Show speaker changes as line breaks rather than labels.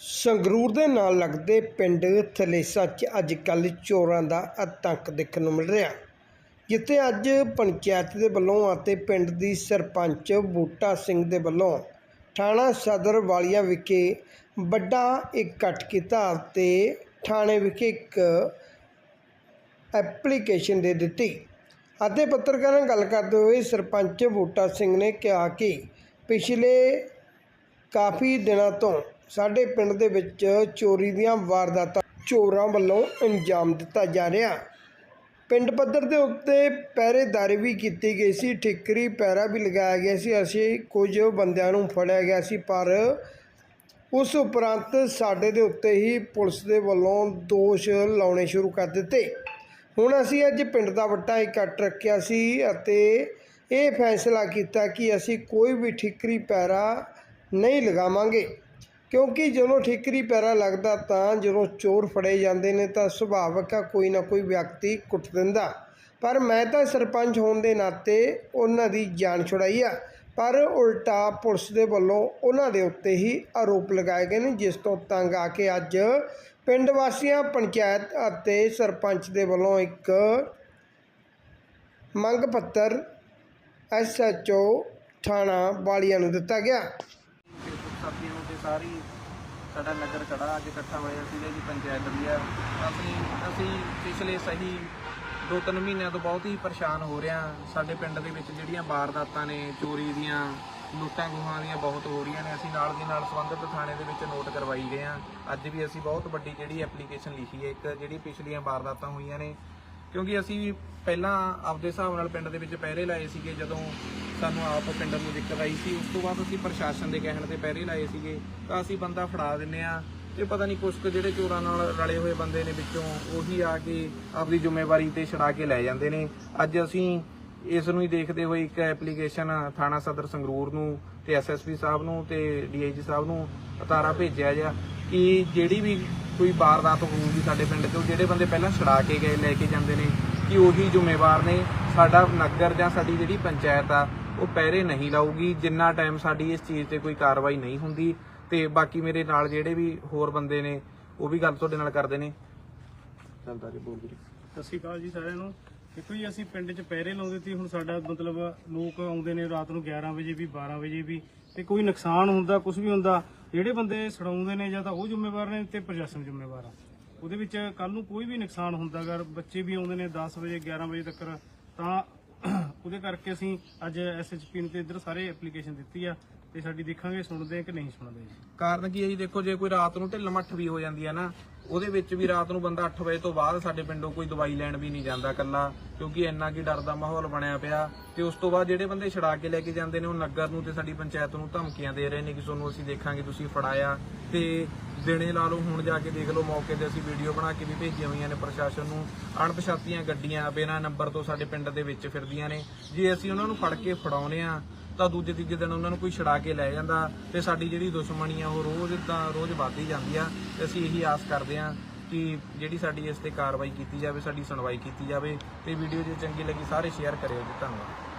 ਸੰਗਰੂਰ ਦੇ ਨਾਲ ਲੱਗਦੇ ਪਿੰਡ ਥਲੇਸਾ 'ਚ ਅੱਜ ਕੱਲ੍ਹ ਚੋਰਾਂ ਦਾ ਆਤੰਕ ਦੇਖਣ ਨੂੰ ਮਿਲ ਰਿਹਾ। ਜਿੱਥੇ ਅੱਜ ਪੰਚਾਇਤ ਦੇ ਵੱਲੋਂ ਅਤੇ ਪਿੰਡ ਦੀ ਸਰਪੰਚ ਬੂਟਾ ਸਿੰਘ ਦੇ ਵੱਲੋਂ ਥਾਣਾ ਸਦਰ ਵਾਲੀਆ ਵਿਖੇ ਵੱਡਾ ਇਕੱਠ ਕੀਤਾ ਅਤੇ ਥਾਣੇ ਵਿਖੇ ਇੱਕ ਐਪਲੀਕੇਸ਼ਨ ਦੇ ਦਿੱਤੀ। ਅਤੇ ਪੱਤਰਕਾਰਾਂ ਨਾਲ ਗੱਲ ਕਰਦੇ ਹੋਏ ਸਰਪੰਚ ਬੂਟਾ ਸਿੰਘ ਨੇ ਕਿਹਾ ਕਿ ਪਿਛਲੇ ਕਾਫੀ ਦਿਨਾਂ ਤੋਂ ਸਾਡੇ ਪਿੰਡ ਦੇ ਵਿੱਚ ਚੋਰੀ ਦੀਆਂ ਵਾਰਦਾਤਾਂ ਚੋਰਾਂ ਵੱਲੋਂ ਅੰਜਾਮ ਦਿੱਤਾ ਜਾ ਰਿਹਾ। ਪਿੰਡ ਪੱਧਰ ਦੇ ਉੱਤੇ ਪਹਿਰੇਦਾਰੀ ਵੀ ਕੀਤੀ ਗਈ ਸੀ, ਠਿਕਰੀ ਪੈਰਾ ਵੀ ਲਗਾਇਆ ਗਿਆ ਸੀ। ਅਸੀਂ ਕੁਝ ਬੰਦਿਆਂ ਨੂੰ ਫੜਿਆ ਗਿਆ ਸੀ, ਪਰ ਉਸ ਉਪਰੰਤ ਸਾਡੇ ਦੇ ਉੱਤੇ ਹੀ ਪੁਲਿਸ ਦੇ ਵੱਲੋਂ ਦੋਸ਼ ਲਾਉਣੇ ਸ਼ੁਰੂ ਕਰ ਦਿੱਤੇ। ਹੁਣ ਅਸੀਂ ਅੱਜ ਪਿੰਡ ਦਾ ਵੱਟਾ ਇਕੱਠ ਰੱਖਿਆ ਸੀ ਅਤੇ ਇਹ ਫੈਸਲਾ ਕੀਤਾ ਕਿ ਅਸੀਂ ਕੋਈ ਵੀ ਠਿਕਰੀ ਪੈਰਾ ਨਹੀਂ ਲਗਾਵਾਂਗੇ। ਕਿਉਂਕਿ ਜਦੋਂ ਠੀਕਰੀ ਪੈਰਾ ਲੱਗਦਾ ਤਾਂ ਜਦੋਂ ਚੋਰ ਫੜੇ ਜਾਂਦੇ ਨੇ ਤਾਂ ਸੁਭਾਵਕ ਆ, ਕੋਈ ਨਾ ਕੋਈ ਵਿਅਕਤੀ ਕੁੱਟ ਦਿੰਦਾ। ਪਰ ਮੈਂ ਤਾਂ ਸਰਪੰਚ ਹੋਣ ਦੇ ਨਾਤੇ ਉਹਨਾਂ ਦੀ ਜਾਨ ਛੁਡਾਈ ਆ। ਪਰ ਉਲਟਾ ਪੁਲਿਸ ਦੇ ਵੱਲੋਂ ਉਹਨਾਂ ਦੇ ਉੱਤੇ ਹੀ ਆਰੋਪ ਲਗਾਏ ਗਏ ਨੇ, ਜਿਸ ਤੋਂ ਤੰਗ ਆ ਕੇ ਅੱਜ ਪਿੰਡ ਵਾਸੀਆਂ, ਪੰਚਾਇਤ ਅਤੇ ਸਰਪੰਚ ਦੇ ਵੱਲੋਂ ਇੱਕ ਮੰਗ ਪੱਤਰ ਐਸਐਚਓ ਥਾਣਾ ਵਾਲੀਆਂ ਨੂੰ ਦਿੱਤਾ ਗਿਆ।
ਸਾਰੀ ਸਾਡਾ ਨਗਰ ਖੜਾ ਅੱਜ ਇਕੱਠਾ ਹੋਇਆ ਸੀਗਾ ਜੀ, ਪੰਚਾਇਤ ਵੀ ਆ। ਅਸੀਂ ਅਸੀਂ ਪਿਛਲੇ ਸਹੀ ਦੋ ਤਿੰਨ ਮਹੀਨਿਆਂ ਤੋਂ ਬਹੁਤ ਹੀ ਪਰੇਸ਼ਾਨ ਹੋ ਰਹੇ ਹਾਂ। ਸਾਡੇ ਪਿੰਡ ਦੇ ਵਿੱਚ ਜਿਹੜੀਆਂ ਵਾਰਦਾਤਾਂ ਨੇ, ਚੋਰੀ ਦੀਆਂ, ਲੁੱਟਾਂ ਖੋਹਾਂ ਦੀਆਂ ਬਹੁਤ ਹੋ ਰਹੀਆਂ ਨੇ। ਅਸੀਂ ਨਾਲ ਦੀ ਨਾਲ ਸੰਬੰਧਿਤ ਥਾਣੇ ਦੇ ਵਿੱਚ ਨੋਟ ਕਰਵਾਈ ਗਏ ਹਾਂ। ਅੱਜ ਵੀ ਅਸੀਂ ਬਹੁਤ ਵੱਡੀ ਜਿਹੜੀ ਐਪਲੀਕੇਸ਼ਨ ਲਿਖੀ ਹੈ, ਇੱਕ ਜਿਹੜੀ ਪਿਛਲੀਆਂ ਵਾਰਦਾਤਾਂ ਹੋਈਆਂ ਨੇ ਕਿਉਂਕਿ ਅਸੀਂ ਪਹਿਲਾਂ ਆਪਦੇ ਹਿਸਾਬ ਨਾਲ ਪਿੰਡ ਦੇ ਵਿੱਚ ਪਹਿਰੇ ਲਾਏ ਸੀਗੇ, ਜਦੋਂ ਸਾਨੂੰ ਆਪ ਪਿੰਡ ਨੂੰ ਦਿੱਕਤ ਆਈ ਸੀ, ਉਸ ਤੋਂ ਬਾਅਦ ਅਸੀਂ ਪ੍ਰਸ਼ਾਸਨ ਦੇ ਕਹਿਣ ਤੇ ਪਹਿਰੇ ਲਾਏ ਸੀਗੇ, ਤਾਂ ਅਸੀਂ ਬੰਦਾ ਫੜਾ ਦਿੰਨੇ ਆ ਤੇ ਪਤਾ ਨਹੀਂ ਕੁਛ ਕੁ ਜਿਹੜੇ ਚੋਰਾਂ ਨਾਲ ਰਲੇ ਹੋਏ ਬੰਦੇ ਨੇ ਵਿੱਚੋਂ, ਉਹੀ ਆ ਕੇ ਆਪਦੀ ਜ਼ਿੰਮੇਵਾਰੀ ਤੇ ਛੜਾ ਕੇ ਲੈ ਜਾਂਦੇ ਨੇ। ਅੱਜ ਅਸੀਂ ਇਸ ਨੂੰ ਹੀ ਦੇਖਦੇ ਹੋਏ ਇੱਕ ਐਪਲੀਕੇਸ਼ਨ ਥਾਣਾ ਸਦਰ ਸੰਗਰੂਰ ਨੂੰ ਤੇ ਐਸਐਸਪੀ ਸਾਹਿਬ ਨੂੰ ਤੇ ਡੀਆਈਜੀ ਸਾਹਿਬ ਨੂੰ ਉਤਾਰਾ ਭੇਜਿਆ ਜਾ ਕਿ ਜਿਹੜੀ ਵੀ ਕੋਈ ਵਾਰਦਾਤ ਹੋਊਗੀ ਸਾਡੇ ਪਿੰਡ 'ਚ ਉਹ ਜਿਹੜੇ ਬੰਦੇ ਪਹਿਲਾਂ ਛੜਾ ਕੇ ਗਏ ਲੈ ਕੇ ਜਾਂਦੇ ਨੇ ਕਿ ਉਹੀ ਜ਼ਿੰਮੇਵਾਰ ਨੇ ਸਾਡਾ ਨਗਰ ਜਾਂ ਸਾਡੀ ਜਿਹੜੀ ਪੰਚਾਇਤ ਆ ਉਹ ਪਹਿਰੇ ਨਹੀਂ ਲਾਊਗੀ ਜਿੰਨਾ ਟਾਈਮ ਸਾਡੀ ਇਸ ਚੀਜ਼ ਤੇ ਕੋਈ ਕਾਰਵਾਈ ਨਹੀਂ ਹੁੰਦੀ ਤੇ ਬਾਕੀ ਮੇਰੇ ਨਾਲ ਜਿਹੜੇ ਵੀ ਹੋਰ ਬੰਦੇ ਨੇ ਉਹ ਵੀ ਗੱਲ ਤੁਹਾਡੇ ਨਾਲ ਕਰਦੇ ਨੇ। ਚੱਲਦਾ ਜੀ ਬੋਲ ਜੀ
ਸਤਿ ਸ਼੍ਰੀ ਅਕਾਲ ਜੀ ਸਾਰਿਆਂ ਨੂੰ। ਦੇਖੋ ਜੀ ਅਸੀਂ ਪਿੰਡ 'ਚ ਪਹਿਰੇ ਲਾਉਂਦੇ ਸੀ ਹੁਣ ਸਾਡਾ ਮਤਲਬ ਲੋਕ ਆਉਂਦੇ ਨੇ ਰਾਤ ਨੂੰ 11 ਵਜੇ ਵੀ 12 ਵਜੇ ਵੀ ਤੇ ਕੋਈ ਨੁਕਸਾਨ ਹੁੰਦਾ ਕੁਝ ਵੀ ਹੁੰਦਾ ਜਿਹੜੇ ਬੰਦੇ ਛਡਾਉਂਦੇ ਨੇ ਜਾਂ ਤਾਂ ਉਹ ਜ਼ਿੰਮੇਵਾਰ ਨੇ ਤੇ ਪ੍ਰਸ਼ਾਸਨ ਜ਼ਿੰਮੇਵਾਰ ਆ। ਉਹਦੇ ਵਿੱਚ ਕੱਲ ਨੂੰ ਕੋਈ ਵੀ ਨੁਕਸਾਨ ਹੁੰਦਾ, ਅਗਰ ਬੱਚੇ ਵੀ ਆਉਂਦੇ ਨੇ 10 ਵਜੇ 11 ਵਜੇ ਤੱਕ, ਤਾਂ ਉਹਦੇ ਕਰਕੇ ਅਸੀਂ ਅੱਜ ਐਸਐਚਪੀ ਨੂੰ ਤੇ ਇੱਧਰ ਸਾਰੇ ਐਪਲੀਕੇਸ਼ਨ ਦਿੱਤੀ ਆ। ਤੇ ਸਾਡੀ ਦੇਖਾਂਗੇ, ਸੁਣਦੇ ਆ ਕਿ ਨਹੀਂ ਸੁਣਦੇ ਜੀ।
ਕਾਰਨ ਕੀ ਹੈ ਜੀ? ਦੇਖੋ, ਜੇ ਕੋਈ ਰਾਤ ਨੂੰ ਢਿੱਲ ਮੱਠ ਵੀ ਹੋ ਜਾਂਦੀ ਹੈ ਨਾ, ਉਹਦੇ ਵਿੱਚ ਵੀ ਰਾਤ ਨੂੰ ਬੰਦਾ 8 ਵਜੇ ਤੋਂ ਬਾਅਦ ਸਾਡੇ ਪਿੰਡੋਂ ਕੋਈ ਦਵਾਈ ਲੈਣ ਵੀ ਨਹੀਂ ਜਾਂਦਾ ਕੱਲਾ ਕਿਉਂਕਿ ਇੰਨਾ ਕੀ ਡਰ ਦਾ ਮਾਹੌਲ ਬਣਿਆ ਪਿਆ। ਤੇ ਉਸ ਤੋਂ ਬਾਅਦ ਜਿਹੜੇ ਬੰਦੇ ਛੜਾ ਕੇ ਲੈ ਕੇ ਜਾਂਦੇ ਨੇ, ਉਹ ਨਗਰ ਨੂੰ ਤੇ ਸਾਡੀ ਪੰਚਾਇਤ ਨੂੰ ਧਮਕੀਆਂ ਦੇ ਰਹੇ ਨੇ ਕਿ ਤੁਹਾਨੂੰ ਅਸੀਂ ਦੇਖਾਂਗੇ, ਤੁਸੀਂ ਫੜਾਇਆ। ਤੇ ਦਿਨੇ ਲਾ ਲਓ, ਹੁਣ ਜਾ ਕੇ ਦੇਖ ਲਓ, ਮੌਕੇ ਤੇ ਅਸੀਂ ਵੀਡੀਓ ਬਣਾ ਕੇ ਵੀ ਭੇਜੀਆਂ ਹੋਈਆਂ ਨੇ ਪ੍ਰਸ਼ਾਸਨ ਨੂੰ। ਅਣਪਛਾਤੀਆਂ ਗੱਡੀਆਂ, ਬਿਨਾਂ ਨੰਬਰ ਤੋਂ ਸਾਡੇ ਪਿੰਡ ਦੇ ਵਿੱਚ ਫਿਰਦੀਆਂ ਨੇ। ਜੇ ਅਸੀਂ ਉਹਨਾਂ ਨੂੰ ਫੜ ਕੇ ਫੜਾਉਨੇ ਆ ਤਾਂ ਦੂਜੇ ਤੀਜੇ ਦਿਨ ਉਹਨਾਂ ਨੂੰ ਕੋਈ ਛੜਾ ਕੇ ਲੈ ਜਾਂਦਾ ਤੇ ਸਾਡੀ ਜਿਹੜੀ ਦੁਸ਼ਮਣੀ ਆ ਉਹ ਰੋਜ਼ ਤਾਂ ਰੋਜ਼ ਵੱਧਦੀ ਜਾਂਦੀ ਆ ਤੇ ਅਸੀਂ ਇਹੀ ਆਸ ਕਰਦੇ ਆ ਕਿ ਜਿਹੜੀ ਸਾਡੀ ਇਸ ਤੇ ਕਾਰਵਾਈ ਕੀਤੀ ਜਾਵੇ, ਸਾਡੀ ਸੁਣਵਾਈ ਕੀਤੀ ਜਾਵੇ ਤੇ ਵੀਡੀਓ ਜੇ ਚੰਗੀ ਲੱਗੀ ਸਾਰੇ ਸ਼ੇਅਰ ਕਰਿਓ ਜੀ, ਧੰਨਵਾਦ।